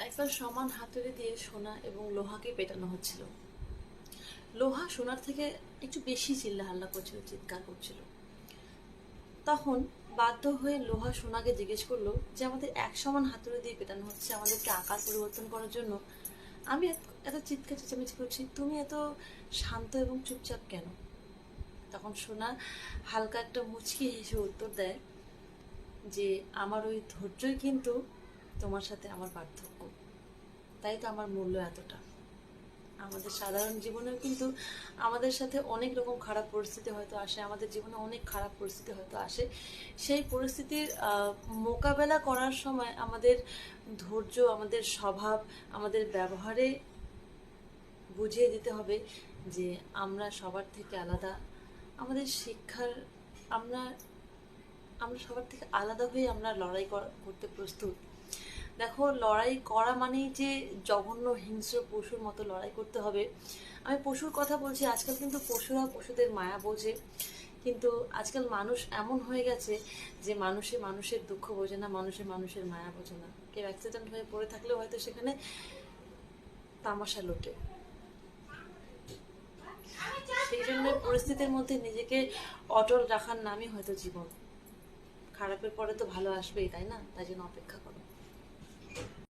একবার সমান হাতুড়ি দিয়ে সোনা এবং লোহাকে পেটানো হচ্ছিল। লোহা সোনার থেকে একটু বেশি চিল্লা হাল্লা করছিল, চিৎকার করছিল। তখন বাধ্য হয়ে লোহা সোনাকে জিজ্ঞেস করল যে, আমাদের এক সমান হাতুড়ি দিয়ে পেটানো হচ্ছে, আমাদেরকে আকার পরিবর্তন করার জন্য? আমি এত- চিৎকার, চেঁচামেচি করছি, তুমি এত শান্ত এবং চুপচাপ কেন? তখন সোনা হালকা একটা মুচকি হেসে উত্তর দেয় যে, আমার ওই ধৈর্যই কিন্তু তোমার সাথে আমার পার্থক্য। তাই তো আমার মূল্য এতটা। আমাদের সাধারণ জীবনেও কিন্তু আমাদের সাথে অনেক রকম খারাপ পরিস্থিতি হয়তো আসে, আমাদের জীবনে অনেক খারাপ পরিস্থিতি হয়তো আসে। সেই পরিস্থিতির মোকাবেলা করার সময় আমাদের ধৈর্য, আমাদের স্বভাব, আমাদের ব্যবহারে বুঝিয়ে দিতে হবে যে আমরা সবার থেকে আলাদা। আমাদের শিক্ষার, আমরা আমরা সবার থেকে আলাদা হয়ে আমরা লড়াই করতে প্রস্তুত। দেখো, লড়াই করা মানেই যে জঘন্য হিংস্র পশুর মতো লড়াই করতে হবে। আমি পশুর কথা বলছি, আজকাল কিন্তু পশুরা পশুদের মায়া বোঝে। কিন্তু আজকাল মানুষ এমন হয়ে গেছে যে মানুষে মানুষের দুঃখ বোঝে না, মানুষে মানুষের মায়া বোঝে না। কেউ অ্যাক্সিডেন্ট হয়ে পড়ে থাকলেও হয়তো সেখানে তামাশা লোটে। সেই জন্য পরিস্থিতির মধ্যে নিজেকে অটল রাখার নামই হয়তো জীবন। খারাপের পরে তো ভালো আসবেই, তাই না? তাই জন্য অপেক্ষা করো।